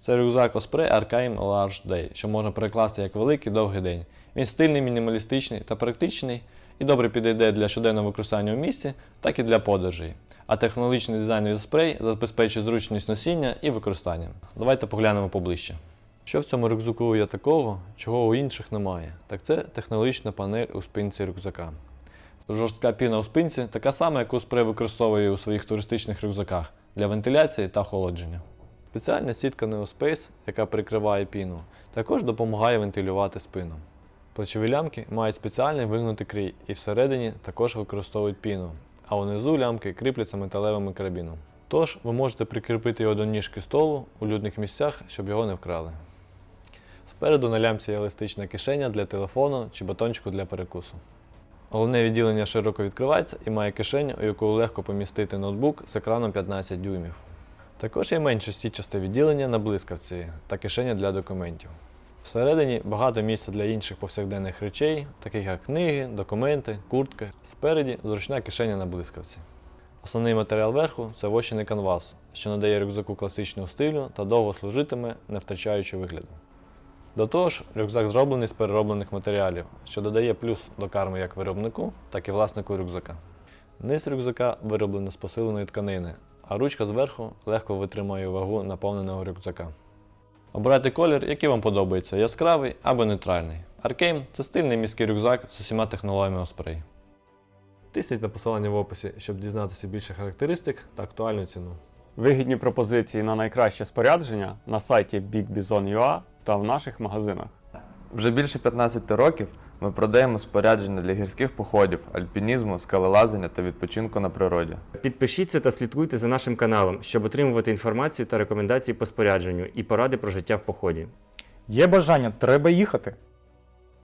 Це рюкзак Osprey Arcane Large Day, що можна перекласти як великий довгий день. Він стильний, мінімалістичний та практичний і добре підійде для щоденного використання у місті, так і для подорожей. А технологічний дизайн від Osprey забезпечує зручність носіння і використання. Давайте поглянемо поближче. Що в цьому рюкзаку є такого, чого у інших немає? Так це технологічна панель у спинці рюкзака. Жорстка піна у спинці така сама, яку Spray використовує у своїх туристичних рюкзаках для вентиляції та охолодження. Спеціальна сітка Neospace, яка прикриває піну, також допомагає вентилювати спину. Плечові лямки мають спеціальний вигнутий крій і всередині також використовують піну, а унизу лямки кріпляться металевим карабіном. Тож ви можете прикріпити його до ніжки столу у людних місцях, щоб його не вкрали. Спереду на лямці є еластична кишеня для телефону чи батончику для перекусу. Головне відділення широко відкривається і має кишеню, у яку легко помістити ноутбук з екраном 15 дюймів. Також є менше стічасте відділення на блискавці та кишеня для документів. Всередині багато місця для інших повсякденних речей, таких як книги, документи, куртки. Спереді зручна кишеня на блискавці. Основний матеріал верху це вощений канвас, що надає рюкзаку класичного стилю та довго служитиме, не втрачаючи вигляду. До того ж, рюкзак зроблений з перероблених матеріалів, що додає плюс до карми як виробнику, так і власнику рюкзака. Низ рюкзака вироблено з посиленої тканини, а ручка зверху легко витримує вагу наповненого рюкзака. Обирайте колір, який вам подобається, яскравий або нейтральний. Arcane – це стильний міський рюкзак з усіма технологіями Osprey. Тисніть на посилання в описі, щоб дізнатися більше характеристик та актуальну ціну. Вигідні пропозиції на найкраще спорядження на сайті BigBizon.ua та в наших магазинах. Вже більше 15 років ми продаємо спорядження для гірських походів, альпінізму, скалолазання та відпочинку на природі. Підпишіться та слідкуйте за нашим каналом, щоб отримувати інформацію та рекомендації по спорядженню і поради про життя в поході. Є бажання, треба їхати.